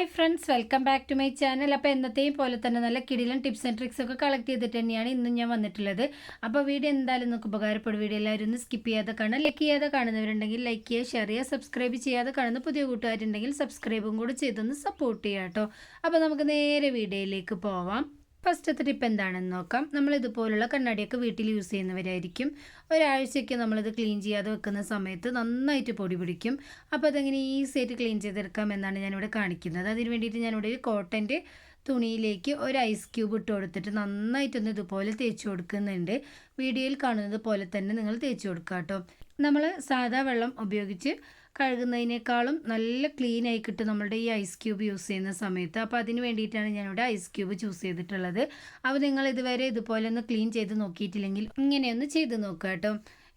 Hi friends welcome back to my channel അപ്പോൾ എന്നത്തെയും പോലെ തന്നെ നല്ല കിടിലൻ ടിപ്സ് ആൻഡ് ട്രിക്സ് ഒക്കെ കളക്ട് ചെയ്തിട്ട് തന്നെയാണ് ഇന്നും ഞാൻ വന്നിട്ടുള്ളത്. അപ്പോൾ വീഡിയോ എന്തായാലും നിങ്ങൾക്ക് ഉപകാരപ്പെടും. വീഡിയോ എല്ലാവരും ഒന്ന് സ്കിപ്പ് ചെയ്യാതെ കാണാം ലൈക്ക് ചെയ്യാതെ കാണുന്നവരുണ്ടെങ്കിൽ ലൈക്ക് ചെയ്യുക ഷെയർ ചെയ്യുക സബ്സ്ക്രൈബ് ചെയ്യാതെ കാണുന്ന പുതിയ കൂട്ടുകാരുണ്ടെങ്കിൽ സബ്സ്ക്രൈബും കൂടി ചെയ്തൊന്ന് സപ്പോർട്ട് ചെയ്യാം കേട്ടോ. അപ്പോൾ നമുക്ക് നേരെ വീഡിയോയിലേക്ക് പോവാം. ഫസ്റ്റത്തെ ടിപ്പ് എന്താണെന്ന് നോക്കാം. നമ്മൾ ഇതുപോലുള്ള കണ്ണാടിയൊക്കെ വീട്ടിൽ യൂസ് ചെയ്യുന്നവരായിരിക്കും. ഒരാഴ്ചയ്ക്ക് നമ്മളിത് ക്ലീൻ ചെയ്യാതെ വെക്കുന്ന സമയത്ത് നന്നായിട്ട് പൊടി പിടിക്കും. അപ്പോൾ അതെങ്ങനെ ഈസി ആയിട്ട് ക്ലീൻ ചെയ്തെടുക്കാം എന്നാണ് ഞാനിവിടെ കാണിക്കുന്നത്. അതിന് വേണ്ടിയിട്ട് ഞാനിവിടെ ഒരു കോട്ടന്റെ തുണിയിലേക്ക് ഒരു ഐസ് ക്യൂബ് ഇട്ട് കൊടുത്തിട്ട് നന്നായിട്ടൊന്ന് ഇതുപോലെ തേച്ച് കൊടുക്കുന്നുണ്ട്. വീഡിയോയിൽ കാണുന്നത് പോലെ തന്നെ നിങ്ങൾ തേച്ച് കൊടുക്കുക കേട്ടോ നമ്മൾ സാധാ വെള്ളം ഉപയോഗിച്ച് കഴുകുന്നതിനേക്കാളും നല്ല ക്ലീൻ ആയി കിട്ടും നമ്മളുടെ ഈ ഐസ് ക്യൂബ് യൂസ് ചെയ്യുന്ന സമയത്ത്. അപ്പോൾ അതിന് വേണ്ടിയിട്ടാണ് ഞാനിവിടെ ഐസ് ക്യൂബ് ചൂസ് ചെയ്തിട്ടുള്ളത്. അപ്പോൾ നിങ്ങൾ ഇതുവരെ ഇതുപോലെ ഒന്ന് ക്ലീൻ ചെയ്ത് നോക്കിയിട്ടില്ലെങ്കിൽ ഇങ്ങനെയൊന്ന് ചെയ്ത് നോക്കുക കേട്ടോ.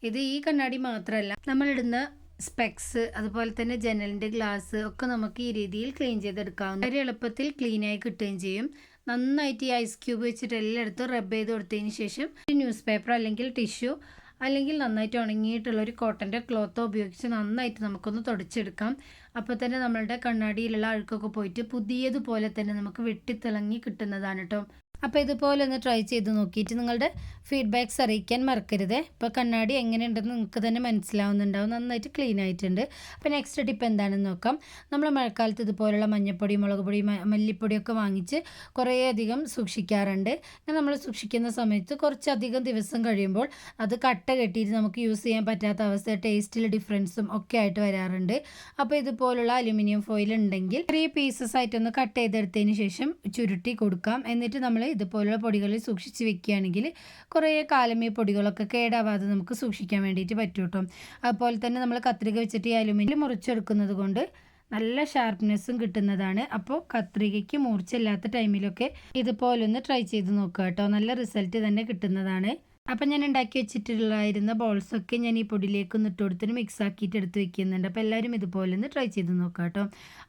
ഇത് ഈ കണ്ണാടി മാത്രമല്ല നമ്മളിടുന്ന സ്പെക്സ് അതുപോലെ തന്നെ ജനലിന്റെ ഗ്ലാസ് ഒക്കെ നമുക്ക് ഈ രീതിയിൽ ക്ലീൻ ചെയ്തെടുക്കാവുന്ന വളരെ എളുപ്പത്തിൽ ക്ലീനായി കിട്ടുകയും ചെയ്യും. നന്നായിട്ട് ഈ ഐസ് ക്യൂബ് വെച്ചിട്ട് എല്ലായിടത്തും റബ്ബ് ചെയ്ത് കൊടുത്തതിന് ശേഷം ന്യൂസ് പേപ്പർ അല്ലെങ്കിൽ ടിഷ്യൂ അല്ലെങ്കിൽ നന്നായിട്ട് ഉണങ്ങിയിട്ടുള്ള ഒരു കോട്ടന്റെ ക്ലോത്തോ ഉപയോഗിച്ച് നന്നായിട്ട് നമുക്കൊന്ന് തുടച്ചെടുക്കാം. അപ്പോൾ തന്നെ നമ്മളുടെ കണ്ണാടിയിലുള്ള അഴുക്കൊക്കെ പോയിട്ട് പുതിയതുപോലെ തന്നെ നമുക്ക് വെട്ടിത്തിളങ്ങി കിട്ടുന്നതാണ് കേട്ടോ അപ്പോൾ ഇതുപോലെ ഒന്ന് ട്രൈ ചെയ്ത് നോക്കിയിട്ട് നിങ്ങളുടെ ഫീഡ്ബാക്ക്സ് അറിയിക്കാൻ മറക്കരുത്. ഇപ്പോൾ കണ്ണാടി എങ്ങനെയുണ്ടെന്ന് നിങ്ങൾക്ക് തന്നെ മനസ്സിലാവുന്നുണ്ടാവും. നന്നായിട്ട് ക്ലീൻ ആയിട്ടുണ്ട്. അപ്പോൾ നെക്സ്റ്റ് ടിപ്പ് എന്താണെന്ന് നോക്കാം. നമ്മൾ മഴക്കാലത്ത് ഇതുപോലുള്ള മഞ്ഞപ്പൊടി മുളക് പൊടി മല്ലിപ്പൊടിയൊക്കെ വാങ്ങിച്ച് കുറേയധികം സൂക്ഷിക്കാറുണ്ട്. അങ്ങനെ നമ്മൾ സൂക്ഷിക്കുന്ന സമയത്ത് കുറച്ചധികം ദിവസം കഴിയുമ്പോൾ അത് കട്ട കെട്ടിയിട്ട് നമുക്ക് യൂസ് ചെയ്യാൻ പറ്റാത്ത അവസ്ഥ ടേസ്റ്റിൽ ഡിഫറൻസും ഒക്കെ ആയിട്ട് വരാറുണ്ട്. അപ്പോൾ ഇതുപോലുള്ള അലുമിനിയം ഫോയിൽ ഉണ്ടെങ്കിൽ ചെറിയ പീസസ് ആയിട്ടൊന്ന് കട്ട് ചെയ്തെടുത്തതിന് ശേഷം ചുരുട്ടി കൊടുക്കാം. എന്നിട്ട് നമ്മൾ ഇതുപോലുള്ള പൊടികളിൽ സൂക്ഷിച്ച് വെക്കുകയാണെങ്കിൽ കുറേ കാലം ഈ പൊടികളൊക്കെ കേടാവാതെ നമുക്ക് സൂക്ഷിക്കാൻ വേണ്ടിയിട്ട് പറ്റും കേട്ടോ അതുപോലെ തന്നെ നമ്മൾ കത്രിക വെച്ചിട്ട് ഈ അലുമിനിയം മുറിച്ചെടുക്കുന്നത് കൊണ്ട് നല്ല ഷാർപ്നെസ്സും കിട്ടുന്നതാണ്. അപ്പോൾ കത്രികയ്ക്ക് മൂർച്ചയില്ലാത്ത ടൈമിലൊക്കെ ഇതുപോലൊന്ന് ട്രൈ ചെയ്ത് നോക്കുക കേട്ടോ നല്ല റിസൾട്ട് തന്നെ കിട്ടുന്നതാണ്. അപ്പം ഞാൻ ഉണ്ടാക്കി വെച്ചിട്ടുള്ളായിരുന്ന ബോൾസൊക്കെ ഞാൻ ഈ പൊടിയിലേക്ക് ഒന്ന് ഇട്ട് കൊടുത്തിട്ട് മിക്സ് ആക്കിയിട്ട് എടുത്ത് വെക്കുന്നുണ്ട്. അപ്പോൾ എല്ലാവരും ഇതുപോലെ ഒന്ന് ട്രൈ ചെയ്ത് നോക്കാം കേട്ടോ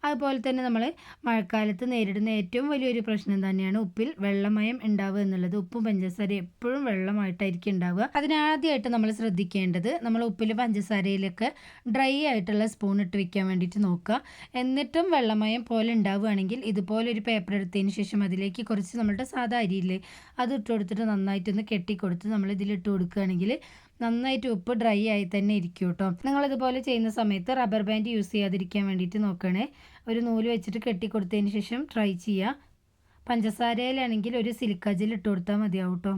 അതുപോലെ തന്നെ നമ്മൾ മഴക്കാലത്ത് നേരിടുന്ന ഏറ്റവും വലിയൊരു പ്രശ്നം തന്നെയാണ് ഉപ്പിൽ വെള്ളമയം ഉണ്ടാവുക എന്നുള്ളത്. ഉപ്പും പഞ്ചസാര എപ്പോഴും വെള്ളമായിട്ടായിരിക്കും ഉണ്ടാവുക. അതിനാദ്യമായിട്ട് നമ്മൾ ശ്രദ്ധിക്കേണ്ടത് നമ്മൾ ഉപ്പിൽ പഞ്ചസാരയിലൊക്കെ ഡ്രൈ ആയിട്ടുള്ള സ്പൂൺ ഇട്ട് വെക്കാൻ വേണ്ടിയിട്ട് നോക്കുക. എന്നിട്ടും വെള്ളമയം പോലെ ഉണ്ടാവുകയാണെങ്കിൽ ഇതുപോലെ ഒരു പേപ്പർ എടുത്തതിന് ശേഷം അതിലേക്ക് കുറച്ച് നമ്മളുടെ സാധാ അരിയില്ലേ അത് ഇട്ട് കൊടുത്തിട്ട് നന്നായിട്ടൊന്ന് കെട്ടിക്കൊടുത്ത് നമ്മൾ നമ്മൾ ഇതിലിട്ട് കൊടുക്കുകയാണെങ്കിൽ നന്നായിട്ട് ഉപ്പ് ഡ്രൈ ആയി തന്നെ ഇരിക്കും കേട്ടോ. നിങ്ങളിതുപോലെ ചെയ്യുന്ന സമയത്ത് റബ്ബർ ബാൻഡ് യൂസ് ചെയ്യാതിരിക്കാൻ വേണ്ടിയിട്ട് നോക്കണേ. ഒരു നൂൽ വെച്ചിട്ട് കെട്ടി കൊടുത്തതിന് ശേഷം ട്രൈ ചെയ്യുക. പഞ്ചസാരയിലാണെങ്കിൽ ഒരു സിലിക്ക ജെൽ ഇട്ട് കൊടുത്താൽ മതിയാവും കേട്ടോ.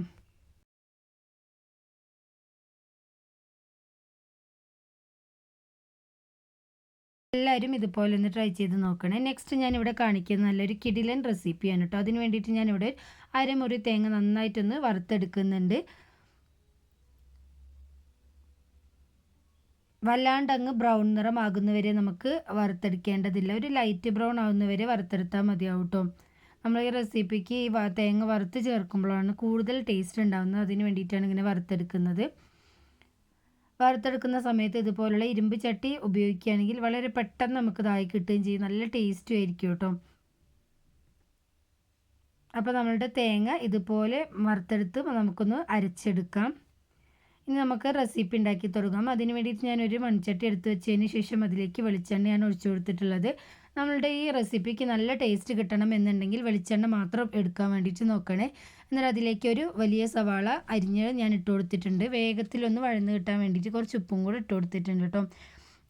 എല്ലാവരും ഇതുപോലെ ഒന്ന് ട്രൈ ചെയ്ത് നോക്കണേ. നെക്സ്റ്റ് ഞാനിവിടെ കാണിക്കുന്ന നല്ലൊരു കിടിലൻ റെസിപ്പിയാണ് കേട്ടോ. അതിന് വേണ്ടിയിട്ട് ഞാനിവിടെ അരമുറി തേങ്ങ നന്നായിട്ടൊന്ന് വറുത്തെടുക്കുന്നുണ്ട്. വല്ലാണ്ട് അങ്ങ് ബ്രൗൺ നിറമാകുന്നവരെ നമുക്ക് വറുത്തെടുക്കേണ്ടതില്ല. ഒരു ലൈറ്റ് ബ്രൗൺ ആകുന്നവരെ വറുത്തെടുത്താൽ മതിയാവും കേട്ടോ നമ്മൾ ഈ റെസിപ്പിക്ക് ഈ തേങ്ങ വറുത്ത് ചേർക്കുമ്പോഴാണ് കൂടുതൽ ടേസ്റ്റ് ഉണ്ടാകുന്നത് അതിന് വേണ്ടിയിട്ടാണ് ഇങ്ങനെ വറുത്തെടുക്കുന്നത്. വറുത്തെടുക്കുന്ന സമയത്ത് ഇതുപോലുള്ള ഇരുമ്പ് ചട്ടി ഉപയോഗിക്കുകയാണെങ്കിൽ വളരെ പെട്ടെന്ന് നമുക്ക് ഇതായി കിട്ടുകയും ചെയ്യും. നല്ല ടേസ്റ്റും ആയിരിക്കും കേട്ടോ. അപ്പോൾ നമ്മളുടെ തേങ്ങ ഇതുപോലെ വറുത്തെടുത്ത് നമുക്കൊന്ന് അരച്ചെടുക്കാം. ഇനി നമുക്ക് റെസിപ്പി ഉണ്ടാക്കി തുടങ്ങാം. അതിന് വേണ്ടിയിട്ട് ഞാനൊരു മൺചട്ടി എടുത്ത് വെച്ചതിന് ശേഷം അതിലേക്ക് വെളിച്ചെണ്ണ ഞാൻ ഒഴിച്ചു കൊടുത്തിട്ടുള്ളത്. നമ്മളുടെ ഈ റെസിപ്പിക്ക് നല്ല ടേസ്റ്റ് കിട്ടണം എന്നുണ്ടെങ്കിൽ വെളിച്ചെണ്ണ മാത്രം എടുക്കാൻ വേണ്ടിയിട്ട് നോക്കണേ. എന്നാൽ അതിലേക്ക് ഒരു വലിയ സവാള അരിഞ്ഞ് ഞാൻ ഇട്ട് കൊടുത്തിട്ടുണ്ട്. വേഗത്തിലൊന്ന് വഴന്ന് കിട്ടാൻ വേണ്ടിയിട്ട് കുറച്ച് ഉപ്പും കൂടെ ഇട്ട് കൊടുത്തിട്ടുണ്ട് കേട്ടോ.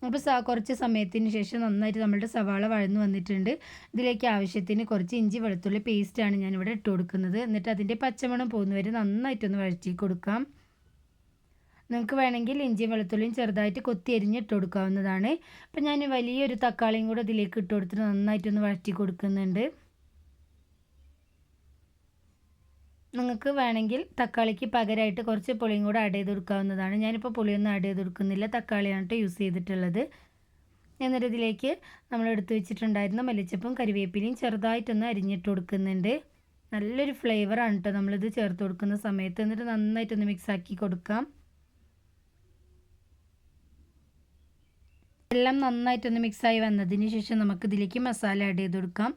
അപ്പോൾ സ കുറച്ച് സമയത്തിന് ശേഷം നന്നായിട്ട് നമ്മളുടെ സവാള വഴന്ന് വന്നിട്ടുണ്ട്. ഇതിലേക്ക് ആവശ്യത്തിന് കുറച്ച് ഇഞ്ചി വെളുത്തുള്ളി പേസ്റ്റാണ് ഞാനിവിടെ ഇട്ട് കൊടുക്കുന്നത്. എന്നിട്ട് അതിന്റെ പച്ചമണം പോകുന്നവരെ നന്നായിട്ടൊന്ന് വഴറ്റി കൊടുക്കാം. നിങ്ങൾക്ക് വേണമെങ്കിൽ ഇഞ്ചിയും വെളുത്തുള്ളിയും ചെറുതായിട്ട് കൊത്തി അരിഞ്ഞിട്ട് കൊടുക്കാവുന്നതാണ്. അപ്പം ഞാൻ വലിയൊരു തക്കാളിയും കൂടെ ഇതിലേക്ക് ഇട്ട് കൊടുത്തിട്ട് നന്നായിട്ടൊന്ന് വഴറ്റി കൊടുക്കുന്നുണ്ട്. നിങ്ങൾക്ക് വേണമെങ്കിൽ തക്കാളിക്ക് പകരമായിട്ട് കുറച്ച് പുളിയും കൂടെ ആഡ് ചെയ്ത് കൊടുക്കാവുന്നതാണ്. ഞാനിപ്പോൾ പുളിയൊന്നും ആഡ് ചെയ്ത് കൊടുക്കുന്നില്ല. തക്കാളിയാണ് യൂസ് ചെയ്തിട്ടുള്ളത്. എന്നിട്ട് ഇതിലേക്ക് നമ്മൾ എടുത്തു വെച്ചിട്ടുണ്ടായിരുന്ന മല്ലിച്ചപ്പും കരിവേപ്പിലയും ചെറുതായിട്ടൊന്ന് അരിഞ്ഞിട്ട് കൊടുക്കുന്നുണ്ട്. നല്ലൊരു ഫ്ലേവറാണ് കേട്ടോ നമ്മളിത് ചേർത്ത് കൊടുക്കുന്ന സമയത്ത്. എന്നിട്ട് നന്നായിട്ടൊന്ന് മിക്സാക്കി കൊടുക്കാം. എല്ലാം നന്നായിട്ടൊന്ന് മിക്സായി വന്നതിന് ശേഷം നമുക്ക് ഇതിലേക്ക് മസാല ആഡ് ചെയ്ത് കൊടുക്കാം.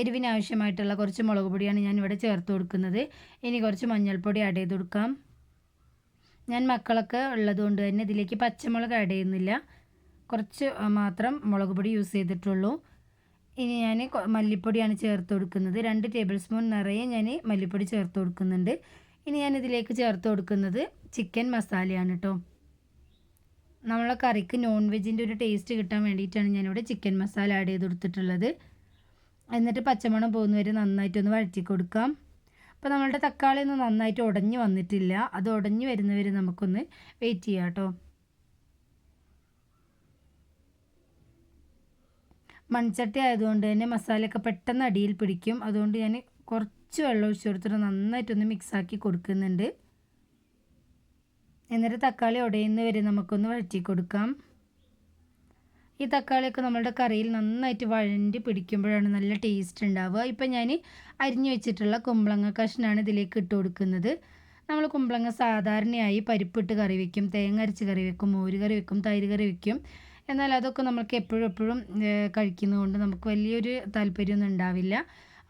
എരിവിന് ആവശ്യമായിട്ടുള്ള കുറച്ച് മുളക് പൊടിയാണ് ഞാൻ ഇവിടെ ചേർത്ത് കൊടുക്കുന്നത്. ഇനി കുറച്ച് മഞ്ഞൾപ്പൊടി ആഡ് ചെയ്ത് കൊടുക്കാം. ഞാൻ മക്കളൊക്കെ ഉള്ളതുകൊണ്ട് തന്നെ ഇതിലേക്ക് പച്ചമുളക് ആഡ് ചെയ്യുന്നില്ല. കുറച്ച് മാത്രം മുളക് പൊടി യൂസ് ചെയ്തിട്ടുള്ളൂ. ഇനി ഞാൻ മല്ലിപ്പൊടിയാണ് ചേർത്ത് കൊടുക്കുന്നത്. രണ്ട് ടേബിൾ സ്പൂൺ നിറയെ ഞാൻ മല്ലിപ്പൊടി ചേർത്ത് കൊടുക്കുന്നുണ്ട്. ഇനി ഞാൻ ഇതിലേക്ക് ചേർത്ത് കൊടുക്കുന്നത് ചിക്കൻ മസാലയാണ് കേട്ടോ നമ്മളെ കറിക്ക് നോൺ വെജിന്റെ ഒരു ടേസ്റ്റ് കിട്ടാൻ വേണ്ടിയിട്ടാണ് ഞാനിവിടെ ചിക്കൻ മസാല ആഡ് ചെയ്ത് കൊടുത്തിട്ടുള്ളത്. എന്നിട്ട് പച്ചമണം പോകുന്നവരെ നന്നായിട്ടൊന്ന് വഴറ്റി കൊടുക്കാം. അപ്പോൾ നമ്മളുടെ തക്കാളി ഒന്ന് നന്നായിട്ട് ഉടഞ്ഞു വന്നിട്ടില്ല. അത് ഉടഞ്ഞു വരുന്നവരെ നമുക്കൊന്ന് വെയിറ്റ് ചെയ്യാം കേട്ടോ. മൺചട്ടി ആയതുകൊണ്ട് തന്നെ മസാലയൊക്കെ പെട്ടെന്ന് അടിയിൽ പിടിക്കും. അതുകൊണ്ട് ഞാൻ കുറച്ച് വെള്ളം ഒഴിച്ചു കൊടുത്തിട്ട് നന്നായിട്ടൊന്ന് മിക്സാക്കി കൊടുക്കുന്നുണ്ട്. എന്നിട്ട് തക്കാളി ഉടയുന്ന വരെ നമുക്കൊന്ന് വഴറ്റി കൊടുക്കാം ഈ തക്കാളിയൊക്കെ നമ്മളുടെ കറിയിൽ നന്നായിട്ട് വഴണ്ടി പിടിക്കുമ്പോഴാണ് നല്ല ടേസ്റ്റ് ഉണ്ടാവുക. ഇപ്പം ഞാൻ അരിഞ്ഞു വെച്ചിട്ടുള്ള കുമ്പളങ്ങ കഷ്ണാണ് ഇതിലേക്ക് ഇട്ട് കൊടുക്കുന്നത്. നമ്മൾ കുമ്പളങ്ങ സാധാരണയായി പരിപ്പിട്ട് കറി വയ്ക്കും തേങ്ങ അരച്ച് കറി വെക്കും മോര് കറി വെക്കും തൈര് കറി വെക്കും. എന്നാൽ അതൊക്കെ നമ്മൾക്ക് എപ്പോഴും എപ്പോഴും കഴിക്കുന്നതുകൊണ്ട് നമുക്ക് വലിയൊരു താല്പര്യമൊന്നും ഉണ്ടാവില്ല.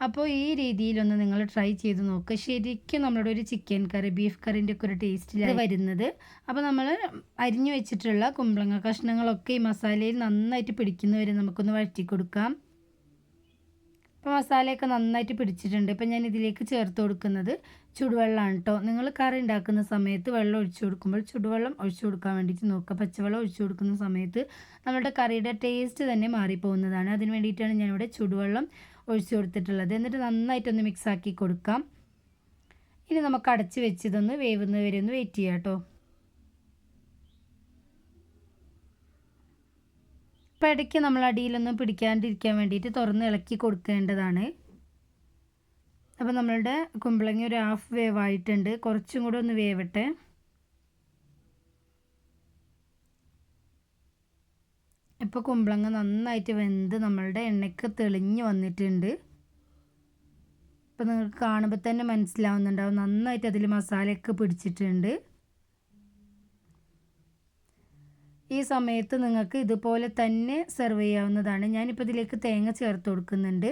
അപ്പോൾ ഈ രീതിയിലൊന്ന് നിങ്ങൾ ട്രൈ ചെയ്ത് നോക്കുക ശരിക്കും നമ്മളുടെ ഒരു ചിക്കൻ കറി ബീഫ് കറിന്റെ ഒക്കെ ഒരു ടേസ്റ്റിലാണ് വരുന്നത്. അപ്പോൾ നമ്മൾ അരിഞ്ഞു വെച്ചിട്ടുള്ള കുമ്പളങ്ങ കഷ്ണങ്ങളൊക്കെ ഈ മസാലയിൽ നന്നായിട്ട് പിടിക്കുന്നവരെ നമുക്കൊന്ന് വഴറ്റി കൊടുക്കാം. അപ്പോൾ മസാലയൊക്കെ നന്നായിട്ട് പിടിച്ചിട്ടുണ്ട്. ഇപ്പം ഞാൻ ഇതിലേക്ക് ചേർത്ത് കൊടുക്കുന്നത് ചുടുവെള്ളമാണ് കേട്ടോ നിങ്ങൾ കറി ഉണ്ടാക്കുന്ന സമയത്ത് വെള്ളം ഒഴിച്ചു കൊടുക്കുമ്പോൾ ചുടുവെള്ളം ഒഴിച്ചു കൊടുക്കാൻ വേണ്ടിയിട്ട് നോക്കുക. പച്ചവെള്ളം ഒഴിച്ചു കൊടുക്കുന്ന സമയത്ത് നമ്മുടെ കറിയുടെ ടേസ്റ്റ് തന്നെ മാറിപ്പോകുന്നതാണ്. അതിന് വേണ്ടിയിട്ടാണ് ഞാനിവിടെ ചുടുവെള്ളം ഒഴിച്ചു കൊടുത്തിട്ടുള്ളത്. എന്നിട്ട് നന്നായിട്ടൊന്ന് മിക്സാക്കി കൊടുക്കാം. ഇനി നമുക്ക് അടച്ച് വെച്ചിതൊന്ന് വേവുന്നവരെ ഒന്ന് വെയിറ്റ് ചെയ്യാം കേട്ടോ ഇപ്പം ഇടയ്ക്ക് നമ്മൾ അടിയിലൊന്നും പിടിക്കാണ്ടിരിക്കാൻ വേണ്ടിയിട്ട് തുറന്ന് ഇളക്കി കൊടുക്കേണ്ടതാണ്. അപ്പോൾ നമ്മളുടെ കുമ്പളങ്ങി ഒരു ഹാഫ് വേവ് ആയിട്ടുണ്ട് കുറച്ചും കൂടെ ഒന്ന് വേവട്ടെ. ഇപ്പോൾ കുമ്പളങ്ങ നന്നായിട്ട് വെന്ത് നമ്മളുടെ എണ്ണയ്ക്ക് തെളിഞ്ഞ് വന്നിട്ടുണ്ട്. ഇപ്പോൾ നിങ്ങൾക്ക് കാണുമ്പോൾ തന്നെ മനസ്സിലാവുന്നുണ്ടാവും. നന്നായിട്ട് അതിൽ മസാലയൊക്കെ പിടിച്ചിട്ടുണ്ട്. ഈ സമയത്ത് നിങ്ങൾക്ക് ഇതുപോലെ തന്നെ സെർവ് ചെയ്യാവുന്നതാണ്. ഞാനിപ്പോൾ ഇതിലേക്ക് തേങ്ങ ചേർത്ത് കൊടുക്കുന്നുണ്ട്.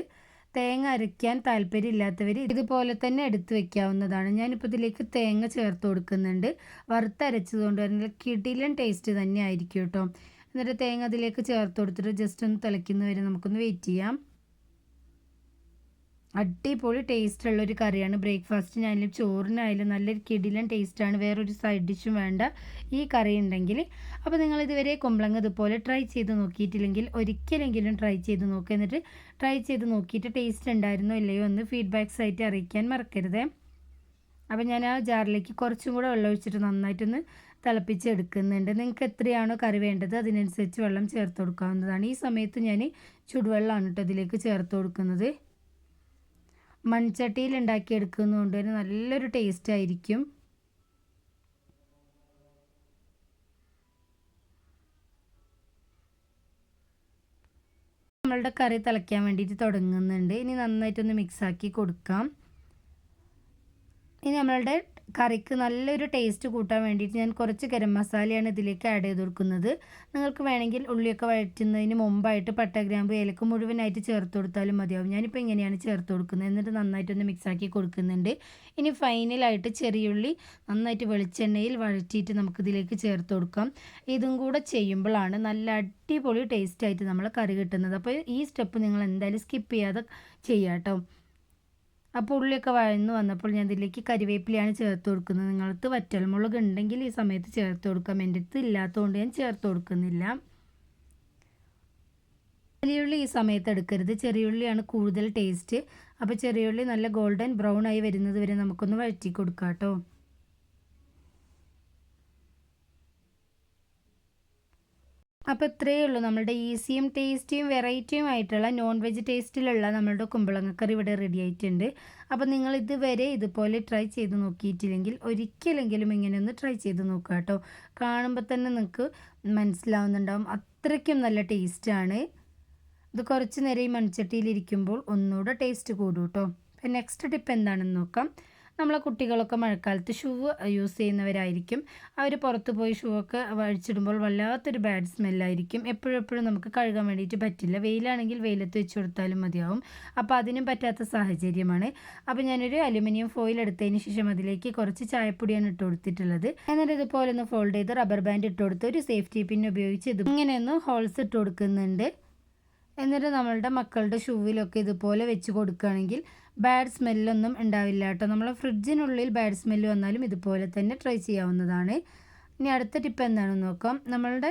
തേങ്ങ അരയ്ക്കാൻ താല്പര്യമില്ലാത്തവർ ഇതുപോലെ തന്നെ എടുത്ത് വെക്കാവുന്നതാണ്. ഞാനിപ്പോൾ ഇതിലേക്ക് തേങ്ങ ചേർത്ത് കൊടുക്കുന്നുണ്ട്. വറുത്തരച്ചത് കൊണ്ട് തന്നെ കിടിലൻ ടേസ്റ്റ് തന്നെ ആയിരിക്കും കേട്ടോ. എന്നിട്ട് തേങ്ങ അതിലേക്ക് ചേർത്ത് കൊടുത്തിട്ട് ജസ്റ്റ് ഒന്ന് തിളയ്ക്കുന്നവരെ നമുക്കൊന്ന് വെയിറ്റ് ചെയ്യാം. അടിപൊളി ടേസ്റ്റ് ഒരു കറിയാണ് ബ്രേക്ക്ഫാസ്റ്റിനായാലും ചോറിനായാലും നല്ലൊരു കിടിലൻ ടേസ്റ്റാണ് വേറൊരു സൈഡ് ഡിഷും വേണ്ട. ഈ കറി ഉണ്ടെങ്കിൽ. അപ്പോൾ നിങ്ങൾ ഇതുവരെ കുമ്പളങ്ങ ഇതുപോലെ ട്രൈ ചെയ്ത് നോക്കിയിട്ടില്ലെങ്കിൽ ഒരിക്കലെങ്കിലും ട്രൈ ചെയ്ത് നോക്കുക എന്നിട്ട് ട്രൈ ചെയ്ത് നോക്കിയിട്ട് ടേസ്റ്റ് ഉണ്ടായിരുന്നോ ഇല്ലയോ എന്ന് ഫീഡ്ബാക്ക്സ് ആയിട്ട് അറിയിക്കാൻ മറക്കരുത്. അപ്പോൾ ഞാൻ ആ ജാറിലേക്ക് കുറച്ചും കൂടെ വെള്ളം ഒഴിച്ചിട്ട് നന്നായിട്ടൊന്ന് തിളപ്പിച്ചെടുക്കുന്നുണ്ട്. നിങ്ങൾക്ക് എത്രയാണോ കറി വേണ്ടത് അതിനനുസരിച്ച് വെള്ളം ചേർത്ത് കൊടുക്കാവുന്നതാണ്. ഈ സമയത്ത് ഞാൻ ചുടുവെള്ളമാണ് കേട്ടോ ഇതിലേക്ക് ചേർത്ത് കൊടുക്കുന്നത്. മൺചട്ടിയിൽ ഉണ്ടാക്കിയെടുക്കുന്നതുകൊണ്ട് തന്നെ നല്ലൊരു ടേസ്റ്റ് ആയിരിക്കും. നമ്മളുടെ കറി തിളയ്ക്കാൻ വേണ്ടിയിട്ട് തുടങ്ങുന്നുണ്ട്. ഇനി നന്നായിട്ടൊന്ന് മിക്സാക്കി കൊടുക്കാം. ഇനി നമ്മളുടെ കറിക്ക് നല്ലൊരു ടേസ്റ്റ് കൂട്ടാൻ വേണ്ടിയിട്ട് ഞാൻ കുറച്ച് ഗരം മസാലയാണ് ഇതിലേക്ക് ആഡ് ചെയ്ത് കൊടുക്കുന്നത്. നിങ്ങൾക്ക് വേണമെങ്കിൽ ഉള്ളിയൊക്കെ വഴറ്റുന്നതിന് മുമ്പായിട്ട് പട്ട ഗ്രാമ്പ് ഏലക്ക മുഴുവനായിട്ട് ചേർത്ത് കൊടുത്താലും മതിയാവും. ഞാനിപ്പോൾ ഇങ്ങനെയാണ് ചേർത്ത് കൊടുക്കുന്നത്. എന്നിട്ട് നന്നായിട്ടൊന്ന് മിക്സാക്കി കൊടുക്കുന്നുണ്ട്. ഇനി ഫൈനലായിട്ട് ചെറിയുള്ളി നന്നായിട്ട് വെളിച്ചെണ്ണയിൽ വഴറ്റിയിട്ട് നമുക്കിതിലേക്ക് ചേർത്ത് കൊടുക്കാം. ഇതും കൂടെ ചെയ്യുമ്പോഴാണ് നല്ല അടിപൊളി ടേസ്റ്റായിട്ട് നമ്മൾ കറി കിട്ടുന്നത്. അപ്പോൾ ഈ സ്റ്റെപ്പ് നിങ്ങൾ എന്തായാലും സ്കിപ്പ് ചെയ്യാതെ ചെയ്യാം കേട്ടോ അപ്പോൾ ഉള്ളിയൊക്കെ വഴന്നു വന്നപ്പോൾ ഞാൻ ഇതിലേക്ക് കരിവേപ്പിലയാണ് ചേർത്ത് കൊടുക്കുന്നത്. നിങ്ങൾക്ക് വറ്റൽമുളക് ഉണ്ടെങ്കിൽ ഈ സമയത്ത് ചേർത്ത് കൊടുക്കാം. എന്റെ അടുത്ത് ഇല്ലാത്തതുകൊണ്ട് ഞാൻ ചേർത്ത് കൊടുക്കുന്നില്ല. ചെറിയുള്ളി ഈ സമയത്ത് എടുക്കരുത്. ചെറിയുള്ളിയാണ് കൂടുതൽ ടേസ്റ്റ് അപ്പോൾ ചെറിയുള്ളി നല്ല ഗോൾഡൻ ബ്രൗൺ ആയി വരുന്നത് വരെ നമുക്കൊന്ന് വഴറ്റി കൊടുക്കാം കേട്ടോ അപ്പോൾ ഇത്രയേ ഉള്ളൂ. നമ്മുടെ ഈസിയും ടേസ്റ്റിയും വെറൈറ്റിയും ആയിട്ടുള്ള നോൺ വെജ് ടേസ്റ്റിലുള്ള നമ്മളുടെ കുമ്പളങ്ങക്കറി ഇവിടെ റെഡി ആയിട്ടുണ്ട്. അപ്പോൾ നിങ്ങൾ ഇതുവരെ ഇതുപോലെ ട്രൈ ചെയ്ത് നോക്കിയിട്ടില്ലെങ്കിൽ ഒരിക്കലെങ്കിലും ഇങ്ങനെ ഒന്ന് ട്രൈ ചെയ്ത് നോക്കുക കേട്ടോ. കാണുമ്പോൾ തന്നെ നിങ്ങൾക്ക് മനസ്സിലാവുന്നുണ്ടാവും. അത്രയ്ക്കും നല്ല ടേസ്റ്റാണ് ഇത് കുറച്ച് നേരം ഈ മൺചട്ടിയിലിരിക്കുമ്പോൾ ഒന്നുകൂടെ ടേസ്റ്റ് കൂടും കേട്ടോ. നെക്സ്റ്റ് ടിപ്പ് എന്താണെന്ന് നോക്കാം. നമ്മളെ കുട്ടികളൊക്കെ മഴക്കാലത്ത് ഷൂ യൂസ് ചെയ്യുന്നവരായിരിക്കും. അവർ പുറത്ത് പോയി ഷൂ ഒക്കെ അഴിച്ചിടുമ്പോൾ വല്ലാത്തൊരു ബാഡ് സ്മെല്ലായിരിക്കും എപ്പോഴും നമുക്ക് കഴുകാൻ വേണ്ടിയിട്ട് പറ്റില്ല. വെയിലാണെങ്കിൽ വെയിലത്ത് വെച്ച് കൊടുത്താലും മതിയാവും. അപ്പോൾ അതിനും പറ്റാത്ത സാഹചര്യമാണ്. അപ്പോൾ ഞാനൊരു അലുമിനിയം ഫോയിൽ എടുത്തതിന് ശേഷം അതിലേക്ക് കുറച്ച് ചായപ്പൊടിയാണ് ഇട്ട് കൊടുത്തിട്ടുള്ളത്. എന്നിട്ട് ഇതുപോലെ ഒന്ന് ഫോൾഡ് ചെയ്ത് റബ്ബർ ബാൻഡ് ഇട്ട് കൊടുത്ത് ഒരു സേഫ്റ്റി പിൻ ഉപയോഗിച്ച് ഇത് ഇങ്ങനെയൊന്ന് ഹോൾസ് ഇട്ട് കൊടുക്കുന്നുണ്ട്. എന്നിട്ട് നമ്മളുടെ മക്കളുടെ ഷൂവിലൊക്കെ ഇതുപോലെ വെച്ച് കൊടുക്കുകയാണെങ്കിൽ ബാഡ് സ്മെല്ലൊന്നും ഉണ്ടാവില്ല കേട്ടോ. നമ്മൾ ഫ്രിഡ്ജിനുള്ളിൽ ബാഡ് സ്മെല്ല് വന്നാലും ഇതുപോലെ തന്നെ ട്രൈ ചെയ്യാവുന്നതാണ്. ഇനി അടുത്ത ടിപ്പ് എന്താണെന്ന് നോക്കാം. നമ്മളുടെ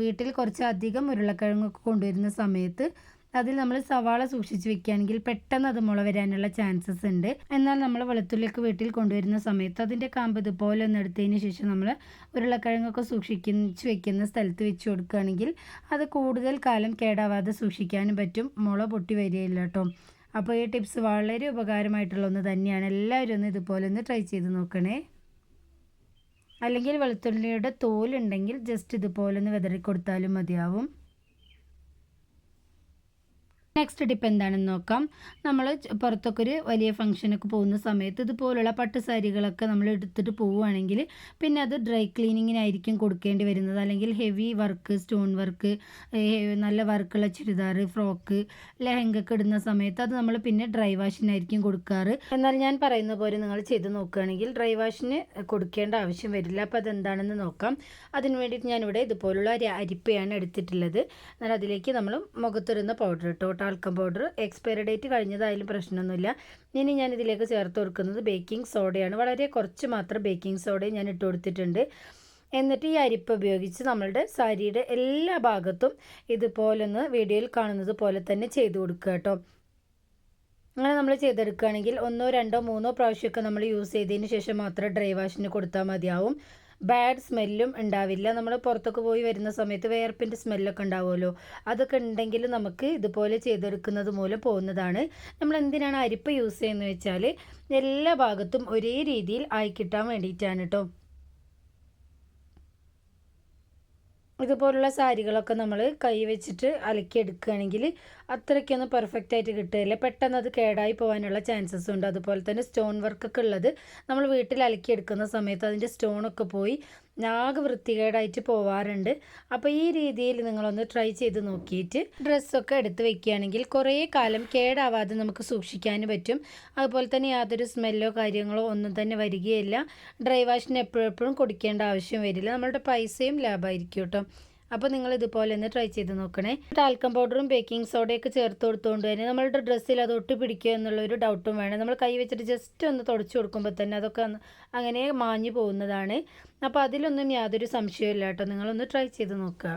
വീട്ടിൽ കുറച്ചധികം ഉരുളക്കിഴങ്ങൊക്കെ കൊണ്ടുവരുന്ന സമയത്ത് അതിൽ നമ്മൾ സവാള സൂക്ഷിച്ച് വെക്കുകയാണെങ്കിൽ പെട്ടെന്ന് അത് മുള വരാനുള്ള ചാൻസസ് ഉണ്ട്. എന്നാൽ നമ്മൾ വെളുത്തുള്ളിയൊക്കെ വീട്ടിൽ കൊണ്ടുവരുന്ന സമയത്ത് അതിന്റെ കാമ്പ് ഇതുപോലെ ഒന്ന് എടുത്തതിന് ശേഷം നമ്മൾ ഉരുളക്കിഴങ്ങൊക്കെ സൂക്ഷിച്ച് വെക്കുന്ന സ്ഥലത്ത് വെച്ച് കൊടുക്കുകയാണെങ്കിൽ അത് കൂടുതൽ കാലം കേടാവാതെ സൂക്ഷിക്കാനും പറ്റും. മുള പൊട്ടി വരികയില്ല കേട്ടോ. അപ്പോൾ ഈ ടിപ്സ് വളരെ ഉപകാരമായിട്ടുള്ള ഒന്ന് തന്നെയാണ്. എല്ലാവരും ഒന്ന് ഇതുപോലെ ഒന്ന് ട്രൈ ചെയ്ത് നോക്കണേ. അല്ലെങ്കിൽ വെളുത്തുള്ളിയുടെ തോലുണ്ടെങ്കിൽ ജസ്റ്റ് ഇതുപോലെ ഒന്ന് വിതറി കൊടുത്താലും മതിയാവും. നെക്സ്റ്റ് ടിപ്പ് എന്താണെന്ന് നോക്കാം. നമ്മൾ പുറത്തൊക്കെ ഒരു വലിയ ഫംഗ്ഷനൊക്കെ പോകുന്ന സമയത്ത് ഇതുപോലുള്ള പട്ട് സാരികളൊക്കെ നമ്മൾ എടുത്തിട്ട് പോവുകയാണെങ്കിൽ പിന്നെ അത് ഡ്രൈ ക്ലീനിങ്ങിനായിരിക്കും കൊടുക്കേണ്ടി വരുന്നത്. അല്ലെങ്കിൽ ഹെവി വർക്ക് സ്റ്റോൺ വർക്ക് നല്ല വർക്കുള്ള ചുരിദാർ ഫ്രോക്ക് ലെഹങ്കക്ക് ഇടുന്ന സമയത്ത് അത് നമ്മൾ പിന്നെ ഡ്രൈ വാഷിനായിരിക്കും കൊടുക്കാറ്. എന്നാൽ ഞാൻ പറയുന്ന പോലെ നിങ്ങൾ ചെയ്ത് നോക്കുകയാണെങ്കിൽ ഡ്രൈ വാഷിന് കൊടുക്കേണ്ട ആവശ്യം വരില്ല. അപ്പോൾ അതെന്താണെന്ന് നോക്കാം. അതിന് വേണ്ടിയിട്ട് ഞാനിവിടെ ഇതുപോലുള്ള അരിപ്പയാണ് എടുത്തിട്ടുള്ളത്. എന്നാൽ അതിലേക്ക് നമ്മൾ മുഖത്തിടുന്ന പൗഡർ ഇട്ടോ ടാൽക്കം പൗഡർ എക്സ്പയറി ഡേറ്റ് കഴിഞ്ഞതായാലും പ്രശ്നമൊന്നുമില്ല. ഇനി ഞാൻ ഇതിലേക്ക് ചേർത്ത് കൊടുക്കുന്നത് ബേക്കിംഗ് സോഡയാണ് വളരെ കുറച്ച് മാത്രം ബേക്കിംഗ് സോഡയും ഞാൻ ഇട്ട് കൊടുത്തിട്ടുണ്ട്. എന്നിട്ട് ഈ അരിപ്പ് ഉപയോഗിച്ച് നമ്മളുടെ സാരിയുടെ എല്ലാ ഭാഗത്തും ഇതുപോലൊന്ന് വീഡിയോയിൽ കാണുന്നത് പോലെ തന്നെ ചെയ്തു കൊടുക്കുക കേട്ടോ. അങ്ങനെ നമ്മൾ ചെയ്തെടുക്കുകയാണെങ്കിൽ ഒന്നോ രണ്ടോ മൂന്നോ പ്രാവശ്യമൊക്കെ നമ്മൾ യൂസ് ചെയ്തതിന് ശേഷം മാത്രം ഡ്രൈ വാഷിന് കൊടുത്താൽ മതിയാവും. ബാഡ് സ്മെല്ലും ഉണ്ടാവില്ല. നമ്മൾ പുറത്തൊക്കെ പോയി വരുന്ന സമയത്ത് വേർപ്പിന്റെ സ്മെല്ലൊക്കെ ഉണ്ടാവുമല്ലോ. അതൊക്കെ ഉണ്ടെങ്കിൽ നമുക്ക് ഇതുപോലെ ചെയ്തെടുക്കുന്നത് മൂലം പോകുന്നതാണ്. നമ്മൾ എന്തിനാണ് അരിപ്പ് യൂസ് ചെയ്യുന്നത് വെച്ചാൽ എല്ലാ ഭാഗത്തും ഒരേ രീതിയിൽ ആയി കിട്ടാൻ വേണ്ടിയിട്ടാണ് കേട്ടോ ഇതുപോലുള്ള സാരികളൊക്കെ നമ്മൾ കൈ വെച്ചിട്ട് അലക്കി അത്രയ്ക്കൊന്നും പെർഫെക്റ്റ് ആയിട്ട് കിട്ടുകയില്ല? പെട്ടെന്ന് അത് കേടായി പോകാനുള്ള ചാൻസസ് ഉണ്ട്. അതുപോലെ തന്നെ സ്റ്റോൺ വർക്കൊക്കെ ഉള്ളത് നമ്മൾ വീട്ടിൽ അലക്കി എടുക്കുന്ന സമയത്ത് അതിന്റെ സ്റ്റോണൊക്കെ പോയി ആകെ വൃത്തികേടായിട്ട് പോവാറുണ്ട്. അപ്പോൾ ഈ രീതിയിൽ നിങ്ങളൊന്ന് ട്രൈ ചെയ്ത് നോക്കിയിട്ട് ഡ്രസ്സൊക്കെ എടുത്ത് വെക്കുകയാണെങ്കിൽ കുറേ കാലം കേടാവാതെ നമുക്ക് സൂക്ഷിക്കാനും പറ്റും. അതുപോലെ തന്നെ യാതൊരു സ്മെല്ലോ കാര്യങ്ങളോ ഒന്നും തന്നെ വരികയില്ല. ഡ്രൈ വാഷിന് എപ്പോഴെപ്പോഴും കൊടുക്കേണ്ട ആവശ്യം വരില്ല. നമ്മളുടെ പൈസയും ലാഭമായിരിക്കും കേട്ടോ. അപ്പോൾ നിങ്ങൾ ഇതുപോലെ ഒന്ന് ട്രൈ ചെയ്ത് നോക്കണേ. ടാൽക്കം പൗഡറും ബേക്കിംഗ് സോഡയൊക്കെ ചേർത്ത് കൊടുത്തുകൊണ്ട് തന്നെ നമ്മളുടെ ഡ്രസ്സിൽ അത് ഒട്ടി പിടിക്കുക എന്നുള്ളൊരു ഡൗട്ടും വേണം. നമ്മൾ കൈ വെച്ചിട്ട് ജസ്റ്റ് ഒന്ന് തുടച്ചു കൊടുക്കുമ്പോൾ തന്നെ അതൊക്കെ അങ്ങനെ മാഞ്ഞു പോകുന്നതാണ്. അപ്പോൾ അതിലൊന്നും യാതൊരു സംശയമില്ല കേട്ടോ. നിങ്ങളൊന്ന് ട്രൈ ചെയ്ത് നോക്കുക.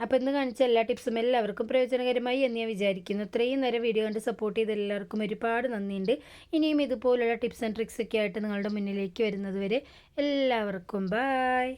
അപ്പോൾ ഇന്ന് കാണിച്ച എല്ലാ ടിപ്സും എല്ലാവർക്കും പ്രയോജനകരമായി എന്ന് ഞാൻ വിചാരിക്കുന്നു. ഇത്രയും നേരം വീഡിയോ കണ്ട് സപ്പോർട്ട് ചെയ്ത എല്ലാവർക്കും ഒരുപാട് നന്ദിയുണ്ട്. ഇനിയും ഇതുപോലുള്ള ടിപ്സ് ആൻഡ് ട്രിക്സൊക്കെ ആയിട്ട് നിങ്ങളുടെ മുന്നിലേക്ക് വരുന്നത് വരെ എല്ലാവർക്കും ബായ്